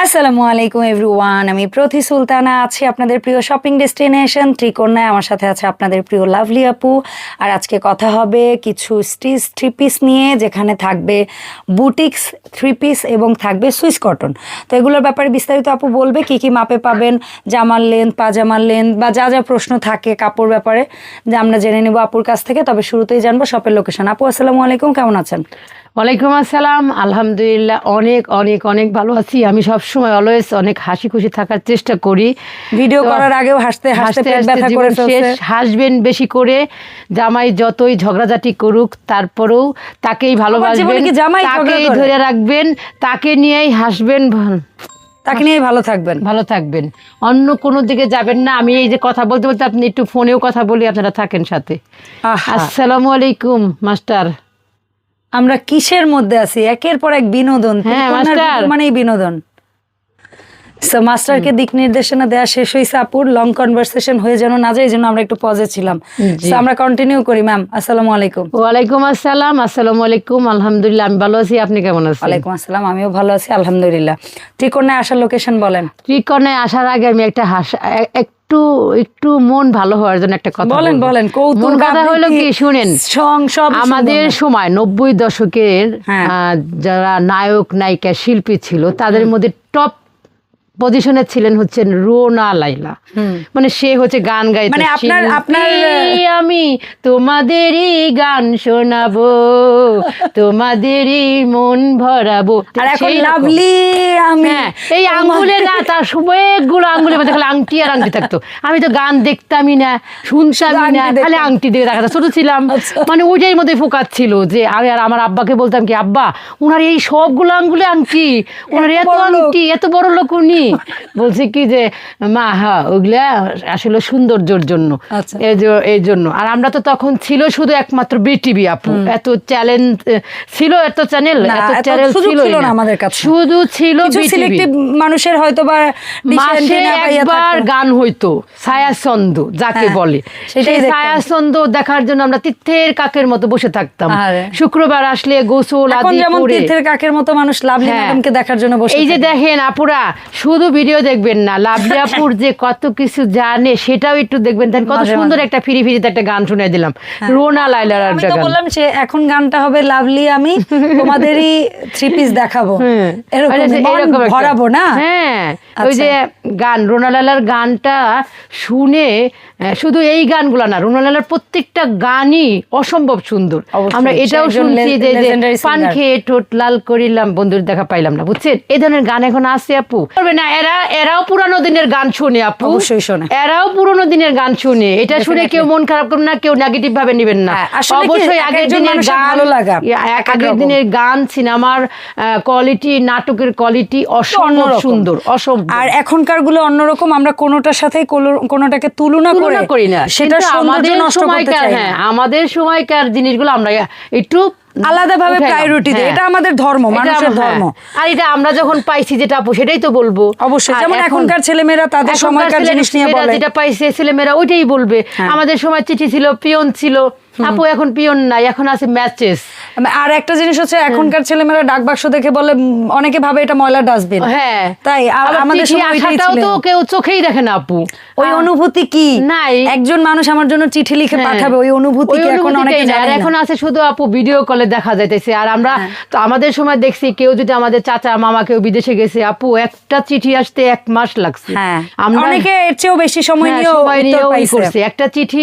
আসসালামু আলাইকুম এভরিওয়ান, আমি প্রতি সুলতানা আছি আপনাদের প্রিয় শপিং ডেস্টিনেশন ত্রিকোণায় আমার সাথে আছে আপনাদের প্রিয় লাভলি আপু। আর আজকে কথা হবে কিছু স্টিচ থ্রি পিস নিয়ে, যেখানে থাকবে বুটিক্স থ্রি পিস এবং থাকবে সুইস কটন। তো এগুলোর ব্যাপারে বিস্তারিত আপু বলবে, কি কি মাপে পাবেন, জামার লেন্থ পাজামার লেন্থ বা যা যা প্রশ্ন থাকে কাপড় ব্যাপারে। যে আমরা জেনে নেব আপুর কাছ থেকে, তবে শুরুতেই জানব শপের লোকেশন আপু, আসসালামু আলাইকুম, কেমন আছেন? ওয়ালাইকুম আসসালাম। আলহামদুলিল্লাহ অনেক অনেক অনেক ভালো আছি। আমি সবসময় অলওয়েজ অনেক হাসি খুশি থাকার চেষ্টা করি। ভিডিও করার আগেও হাসতে হাসতে ব্যথা করে শেষ। হাসবেন বেশি করে জামাই যতই ঝগড়াঝাটি করুক তারপরেও তাকেই ভালোবাসবেন তাকেই ধরে রাখবেন তাকে নিয়েই হাসবেন তাকে নিয়ে ভালো থাকবেন। ভালো থাকবেন। অন্য কোনো দিকে যাবেন না। আমি এই যে কথা বলতে বলতে আপনি একটু ফোনেও কথা বলি আপনারা থাকেন সাথে। আসসালামু আলাইকুম মাস্টার। আমরা কিসের মধ্যে আছি? একের পর এক বিনোদন হ্যাঁ, মানেই বিনোদন। সো মাস্টারকে দিক নির্দেশনা দেওয়া শেষ হয়েছে আপুর লং কনভারসেশন হয়ে যেন না যায় এই জন্য আমরা একটু পজে ছিলাম। So, আমরা কন্টিনিউ করি ম্যাম আসসালামু আলাইকুম। ওয়ালাইকুম আসসালাম আসসালামু আলাইকুম আলহামদুলিল্লাহ আমি ভালো আছি। আপনি কেমন আছেন? ওয়ালাইকুম আসসালাম আমিও ভালো আছি আলহামদুলিল্লাহ। ত্রিকোণায় আসার লোকেশন বলেন। ত্রিকোণে আসার আগে আমি একটা হাস একটু একটু মন ভালো হওয়ার জন্য একটা কথা বলেন বলেন মন কথা হলো কি শুনেন আমাদের সময় নব্বই দশকের হ্যাঁ। আহ, যারা নায়ক নায়িকা শিল্পী ছিল তাদের মধ্যে টপ পজিশনে ছিলেন হচ্ছেন রোনা লাইলা মানে সে হচ্ছে গান গাইতে মানে আপনার- আপনার- আমি তোমাদেরই গান শোনাবো তোমাদেরই মন ভরাবো। আর এখন লাভলি আমি হ্যাঁ এই আঙ্গুলে না তার অনেকগুলো আঙ্গুলের মধ্যে খালি আংটি আর আংটি থাকতো। আমি তো গান দেখতামই না শুনতামই না খালি আংটি দিয়ে দেখা ছোট ছিলাম। আচ্ছা। মানে ওইটার মধ্যে ফোকাস ছিল যে আমি আর আমার আব্বাকে বলতাম কি আব্বা ওনার এই সবগুলো আঙ্গুলে আংটি ওনার এত। আংটি এত বড় লোক উনি। বলছে কি যে মা হ্যাঁ ওইগুলা আসলে সৌন্দর্যর জন্য। আচ্ছা। এই জন্য। আর আমরা তো তখন ছিল শুধু একমাত্র বিটিভি আপু। এত চ্যালেঞ্জ ছিল এত চ্যানেল এত চ্যানেল ছিল না আমাদের কাছে। শুধু ছিল মানুষের হয়তো বা মাসে একবার গান হইতো ছায়াছন্দ যাকে হ্যাঁ, বলে। সেই। ছায়াছন্দ দেখার জন্য আমরা তীর্থের কাকের মতো বসে থাকতাম। শুক্রবার আসলে গোসল আদি করে তীর্থের কাকের মতো মানুষ লাভলি হ্যাঁ। ম্যাডামকে দেখার জন্য বসে এই যে দেখেন আপুরা শুধু ভিডিও দেখবেন না লাভলি আপুর যে কত কিছু জানে সেটাও একটু দেখবেন। দেখেন কত সুন্দর একটা ফিরি ফিরিতে একটা গান শুনে দিলাম। রোনা লাইলার আমি একটা তো গান। বললাম সে এখন গানটা হবে লাভলি আমি তোমাদেরই থ্রি পিস দেখাবো। হ্যাঁ। এরকম ভরাবো না? হ্যাঁ। আচ্ছা। ওই যে গান রোনালালার গানটা শুনে শুধু এই গানগুলো না রোনালালার প্রত্যেকটা গানই অসম্ভব সুন্দর। আমরা এটাও শুনছি যে যে পান খেয়ে ঠোঁট লাল করিলাম বন্ধুর দেখা পাইলাম না বুঝছেন? এই ধরনের গান এখন আছে আপু। করবে না এরা এরাও পুরানো দিনের গান শুনে আপু। অবশ্যই শোনে। এরাও পুরনো দিনের গান শুনে। এটা শুনে কেউ মন খারাপ করবে না কেউ নেগেটিভ ভাবে নেবেন না। হ্যাঁ, অবশ্যই আগের দিনের গান ভালো লাগা, আগের দিনের গান সিনেমার কোয়ালিটি নাটকের কোয়ালিটি অসম্ভব সুন্দর অসম্ভব। আর এখনকারগুলো অন্যরকম আমরা কোনোটার সাথে কোনোটাকে তুলনা করি না। সেটা আমাদের সময়কার হ্যাঁ আমাদের সময়কার জিনিসগুলো আমরা একটু আলাদাভাবে ভাবে প্রায়োরিটি দিই হ্যাঁ। এটা আমাদের ধর্ম মানুষের হ্যাঁ। ধর্ম। আর এটা আমরা যখন পাইছি যেটা আপু সেটাই তো বলব। অবশ্যই যেমন এখনকার ছেলেমেয়েরা তাদের সময়কার ছেলে- জিনিস নিয়ে বলে। যেটা পাইছে ছেলেমেয়েরা ওইটাই বলবে। হ্যাঁ। আমাদের সময় চিঠি ছিল পিয়ন ছিল। আপু এখন পিয়ন নাই এখন আছে ম্যাচেস আর একটা জিনিস হচ্ছে এখনকার ছেলেমেয়েরা ডাক বাক্স দেখে বলে অনেকে ভাবে এটা ময়লা ডাস্টবিন হ্যাঁ। তাই আমাদের। তো কেউ চোখেই দেখে না আপু। ওই অনুভূতি কি? নাই। একজন মানুষ আমার জন্য চিঠি লিখে হ্যাঁ। পাঠাবে ওই অনুভূতি কি এখন অনেকে আছে শুধু আপু ভিডিও কলে দেখা যাইতেছে। আর আমরা হ্যাঁ। তো আমাদের সময় দেখছি কেউ যদি আমাদের চাচা মামা কেউ বিদেশে গেছে আপু একটা চিঠি আসতে এক মাস লাগছে। হ্যাঁ। আমরা অনেকে এর চেয়েও বেশি সময় নিয়েও করছে। একটা চিঠি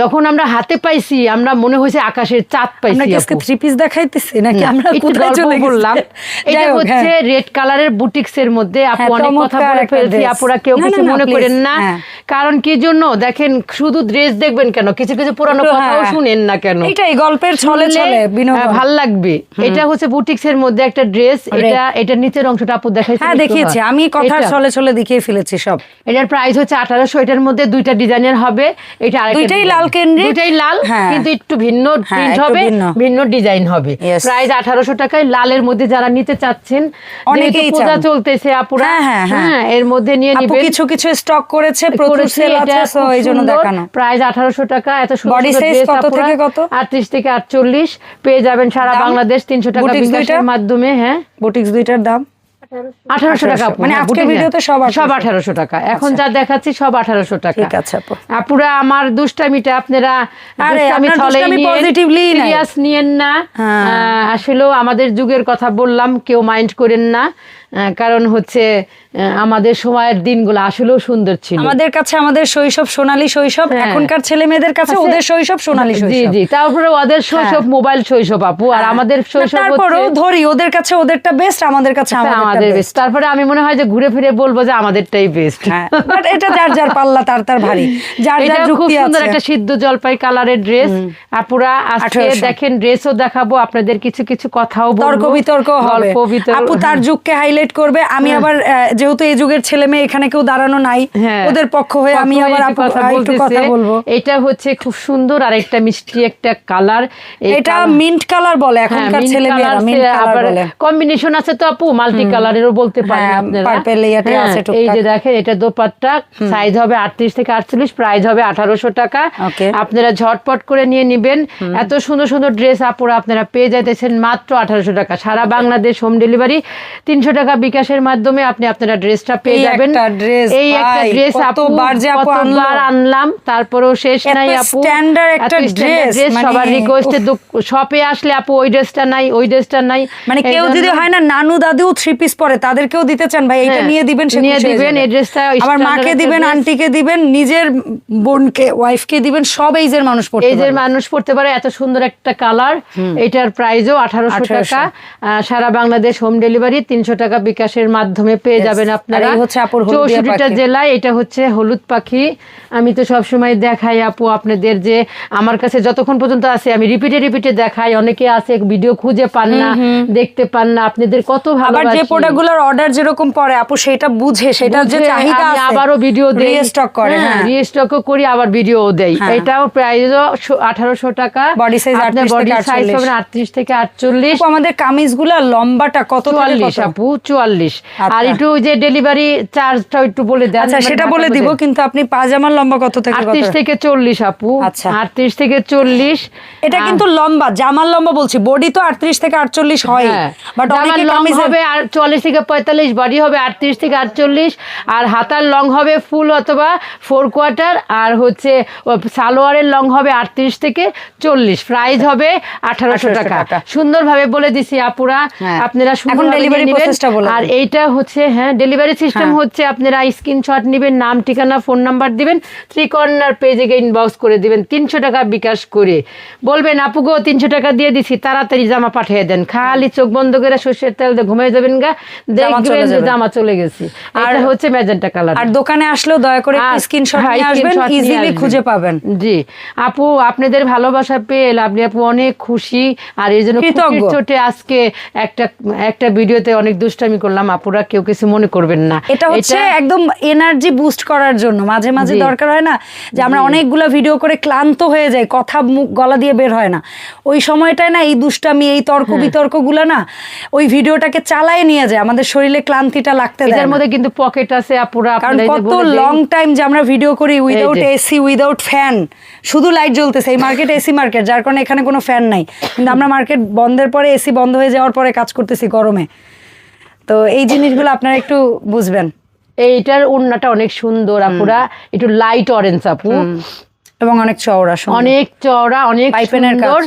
যখন আমরা হাতে পাইছি আমরা মনে হয়েছে আকাশের চাঁদ পাইছি। থ্রি পিস দেখাইতেছি নাকি আমরা কোথায় চলে বললাম এটা হচ্ছে। রেড কালারের বুটিক্স এর মধ্যে আপু হ্যাঁ, অনেক কথা বলে ফেলছি। আপুরা কেউ কিছু মনে করেন না হ্যাঁ। কারণ কি জন্য? দেখেন শুধু ড্রেস দেখবেন কেন? কিছু কিছু পুরানো কথাও হ্যাঁ। শুনেন না কেন? এটাই গল্পের ছলে ছলে বিনোদন। হ্যাঁ, ভালো লাগবে। এটা হচ্ছে বুটিক্স এর মধ্যে একটা ড্রেস এটা এটা নিচের অংশটা আপু দেখাইছি হ্যাঁ দেখিয়েছি হ্যাঁ। আমি কথার ছলে ছলে দেখিয়ে ফেলেছি সব। এটার প্রাইস হচ্ছে আঠারোশো এটার মধ্যে দুইটা ডিজাইনের হবে। এটা আরেকটা দুইটাই লাল কেন্দ্রিক? দুইটাই লাল। কিন্তু একটু ভিন্ন প্রিন্ট হবে ভিন্ন। ডিজাইন হবে. প্রাইস আঠারোশো টাকায় লালের মধ্যে যারা নিতে চাচ্ছেন অনেকেই পূজা চলতেছে আপুরা হ্যাঁ, এর মধ্যে নিয়ে আপু নিবেন। কিছু কিছু স্টক করেছে করেছি, এটা এই জন্য দেখানো। প্রাইস আঠারোশো টাকা এত সুন্দর size dress কত থেকে কত? আটত্রিশ থেকে আটচল্লিশ পেয়ে যাবেন সারা বাংলাদেশ তিনশো টাকা Boutique বিকাশের মাধ্যমে হ্যাঁ। বুটিক্স দুইটার দাম? আঠারোশো টাকা মানে হ্যাঁ, বুটিক ভিডিওতে সব সব 1800 আঠারোশো টাকা। এখন যা দেখাচ্ছি সব আঠারোশো টাকা। ঠিক আছে আপু। আপুরা আমার দুষ্টামিটা আপনারা আপনার ছলেই দুষ্টামি নিয়েন, না। হ্যাঁ। আসলেও আমাদের যুগের কথা বললাম কেউ মাইন্ড করেন না। কারণ হচ্ছে আমাদের সময়ের দিনগুলো আসলেও সুন্দর ছিল। আমাদের কাছে আমাদের শৈশব সোনালী শৈশব হ্যাঁ। এখনকার ছেলে মেয়েদের কাছে আচ্ছা, ওদের শৈশব সোনালী জি শৈশব। জি তারপরে ওদের শৈশব মোবাইল শৈশব আপু আর হ্যাঁ। আমাদের শৈশব তারপরেও ধরি ওদের কাছে ওদেরটা বেস্ট আমাদের কাছে আমাদের বেস্ট তারপরে আমি মনে হয় যে ঘুরে ফিরে বলব যে আমাদেরটাই বেস্ট হ্যাঁ বাট এটা যার যার পাল্লা তার তার ভারী। যার যার যুক্তি সুন্দর একটা সিদ্ধ জলপাই কালারের ড্রেস আপুরা আজকে দেখেন ড্রেসও দেখাবো আপনাদের কিছু কিছু কথাও বলব। তর্ক বিতর্ক হবে। আপু তার যুগকে হাইলাইট করবে। আমি আবার আহ, যেহেতু এই যুগের ছেলে মেয়ে এখানে কেউ দাঁড়ানো নাই হ্যাঁ। ওদের পক্ষ হয়ে আমি আবার হয়ে একটু কথা বলব। এটা হচ্ছে খুব সুন্দর আর একটা মিষ্টি একটা কালার। এটা মিন্ট কালার বলে এখনকার ছেলে মেয়েরা মিন্ট কালার বলে। কম্বিনেশন আছে তো আপু মাল্টি কালারেরও বলতে পারেন হ্যাঁ, আপনারা। purple ইয়াতে হ্যাঁ, আছে এই যে দেখেন এটা দোপাট্টা সাইজ হবে আটত্রিশ থেকে আটচল্লিশ প্রাইস হবে আঠারোশো টাকা। আপনারা ঝটপট করে নিয়ে নেবেন। এত সুন্দর সুন্দর ড্রেস আপুরা আপনারা পেয়ে যাইতেছেন মাত্র আঠারোশো টাকা। সারা বাংলাদেশ হোম ডেলিভারি তিনশো টাকা বিকাশের মাধ্যমে আপনি আপনারা ড্রেসটা পেয়ে যাবেন। এই একটা ড্রেস আপু কতবার যে আপু কতবার আনলাম তারপরেও শেষ নাই আপু। এত একটা dress, মানে, সবার রিকোয়েস্টে শপে আসলে আপু ওই ড্রেসটা নাই ওই ড্রেসটা নাই। মানে কেউ যদি হয় না নানু দাদিও থ্রি পিস পরে তাদেরকেও দিতে চান ভাই এটা হ্যাঁ, নিয়ে দিবেন সে নিয়ে দিবেন, যাবে। এই ড্রেসটা standard মাকে দিবেন। আন্টিকে দিবেন নিজের বোনকে ওয়াইফকে দিবেন সব এইজের মানুষ পড়তে এই যে পারবে। মানুষ পড়তে পারে এত সুন্দর একটা কালার এটার প্রাইসও আঠারোশো টাকা। সারা বাংলাদেশ হোম ডেলিভারি তিনশো টাকা বিকাশের মাধ্যমে পেয়ে. যাবেন। আর আপনারা। এই হচ্ছে চৌষট্টিটা। জেলায় এটা হচ্ছে হলুদ পাখি। আমি তো সব সময় দেখাই আপু আপনাদের যে আমার কাছে যতক্ষণ পর্যন্ত আছে আমি রিপিটে রিপিটে দেখাই। অনেকে আছে ভিডিও খুঁজে পান না দেখতে পান না। আপনাদের কত আবার যে প্রোডাক্টগুলোর অর্ডার যেরকম পড়ে আপু সেটা বুঝে সেটার যে চাহিদা আমি আছে আবারও ভিডিও দেই। রিস্টক করে হ্যাঁ রিস্টকও করি আবার ভিডিও দেই। হ্যাঁ। এটাও প্রাইস আঠারোশো টাকা। 38 বডি থেকে সাইজ 48 হবে আটত্রিশ থেকে আটচল্লিশ। আপু, আমাদের কামিজগুলা লম্বাটা কত থেকে চুয়াল্লিশ কত? আপু চুয়াল্লিশ। আর আচ্ছা। একটু যে ডেলিভারি চার্জটা একটু বলে দেন আচ্ছা সেটা বলে দিব কিন্তু আপনি পাজামার লম্বা কত থেকে কত? আটত্রিশ থেকে চল্লিশ আপু। আচ্ছা। আটত্রিশ থেকে চল্লিশ। এটা কিন্তু লম্বা জামার লম্বা বলছি। বডি তো আটত্রিশ থেকে আটচল্লিশ হয় হ্যাঁ। বাট অনেকে লং কামিজের হবে আর চল্লিশ থেকে পঁয়তাল্লিশ বডি হবে আটত্রিশ থেকে আটচল্লিশ আর হাতার লং হবে ফুল অথবা ফোর কোয়ার্টার আর হচ্ছে সালোয়ারের লং হবে আটত্রিশ থেকে চল্লিশ। প্রাইস হবে আঠারোশো 1800 টাকা। সুন্দরভাবে বলে দিছি আপুরা। হ্যাঁ। আপনারা এখন সুন্দরভাবে delivery নিয়ে বলে আর এইটা হচ্ছে হ্যাঁ ডেলিভারি সিস্টেম হ্যাঁ। হচ্ছে আপনারা স্ক্রিনশট নেবেন নাম ঠিকানা ফোন নাম্বার দিবেন থ্রি কর্নার পেজে গিয়ে ইনবক্স করে দিবেন তিনশো টাকা বিকাশ করে। বলবেন আপু গো তিনশো টাকা দিয়ে দিছি তাড়াতাড়ি জামা পাঠিয়ে দেন। খালি চোখ বন্ধ করে সর্ষের তেল দিয়ে ঘুমিয়ে যাবেন গা। দেখবেন যে জামা চলে গেছে। আর হচ্ছে ম্যাজেন্টা কালার আর দোকানে আসলেও দয়া করে স্ক্রিনশট নিয়ে আসবেন ইজিলি খুঁজে পাবেন। জি। আপু আপনাদের ভালোবাসা পেয়ে আপনি আপু অনেক খুশি। আর এই জন্য। খুশির আজকে একটা একটা ভিডিওতে অনেক দুষ্টামি করলাম। আপুরা কেউ কিছু মনে করবেন না। এটা হচ্ছে একদম এনার্জি বুস্ট করার জন্য। মাঝে মাঝে দরকার হয় না যে আমরা অনেকগুলো ভিডিও করে ক্লান্ত হয়ে যাই কথা মুখ গলা দিয়ে বের হয় না। ওই সময়টায় না এই দুষ্টামি এই তর্ক হ্যাঁ। বিতর্কগুলো না ওই ভিডিওটাকে চালায় নিয়ে যায়। আমাদের শরীরে ক্লান্তিটা লাগতে দেয় এটার না। মধ্যে কিন্তু পকেট আছে আপুরা কারণ কত লং টাইম যে আমরা ভিডিও করি উইদাউট এসি উইদাউট ফ্যান শুধু লাইট জ্বলতেছে এই মার্কেট এসি মার্কেট যার কারণে এখানে কোনো ফ্যান নাই। কিন্তু আমরা মার্কেট বন্ধের পরে এসি বন্ধ হয়ে যাওয়ার পরে কাজ করতেছি গরমে। তো এই জিনিসগুলো আপনারা একটু বুঝবেন। এইটার ওড়নাটা অনেক সুন্দর আপুরা। একটু লাইট অরেঞ্জ আপু। এবং অনেক চওড়া অনেক চওড়া অনেক সুন্দর।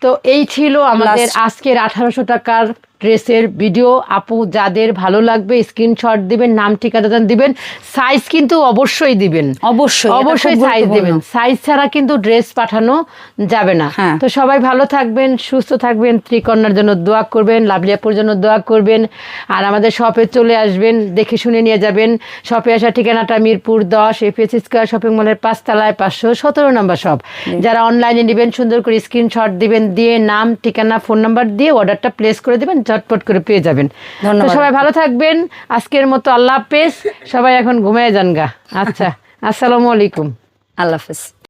তো এই ছিল আমাদের আজকের আঠারোশো টাকার ড্রেসের ভিডিও। আপু যাদের ভালো লাগবে স্ক্রিনশট দিবেন নাম ঠিকানা দিবেন। সাইজ কিন্তু অবশ্যই দিবেন। অবশ্যই, অবশ্যই সাইজ দিবেন। সাইজ ছাড়া কিন্তু ড্রেস পাঠানো যাবে না। হ্যাঁ। তো সবাই ভালো থাকবেন সুস্থ থাকবেন ত্রিকন্যার জন্য দোয়া করবেন লাভলিয়াপুর জন্য দোয়া করবেন আর আমাদের শপে চলে আসবেন দেখে শুনে নিয়ে যাবেন। শপে আসার ঠিকানাটা মিরপুর দশ এফএস স্কোয়ার শপিং মলের পাঁচতলায় পাঁচশো সতেরো নম্বর শপ যারা অনলাইনে নেবেন সুন্দর করে স্ক্রিনশট দিবেন দিয়ে নাম ঠিকানা ফোন নাম্বার দিয়ে অর্ডারটা প্লেস করে দেবেন ঝটপট করে পেয়ে যাবেন। তো সবাই ভালো থাকবেন। আজকের মতো আল্লাহ হাফেজ। সবাই এখন ঘুমিয়ে যান গা। আচ্ছা আসসালামু আলাইকুম। আল্লাহ হাফেজ।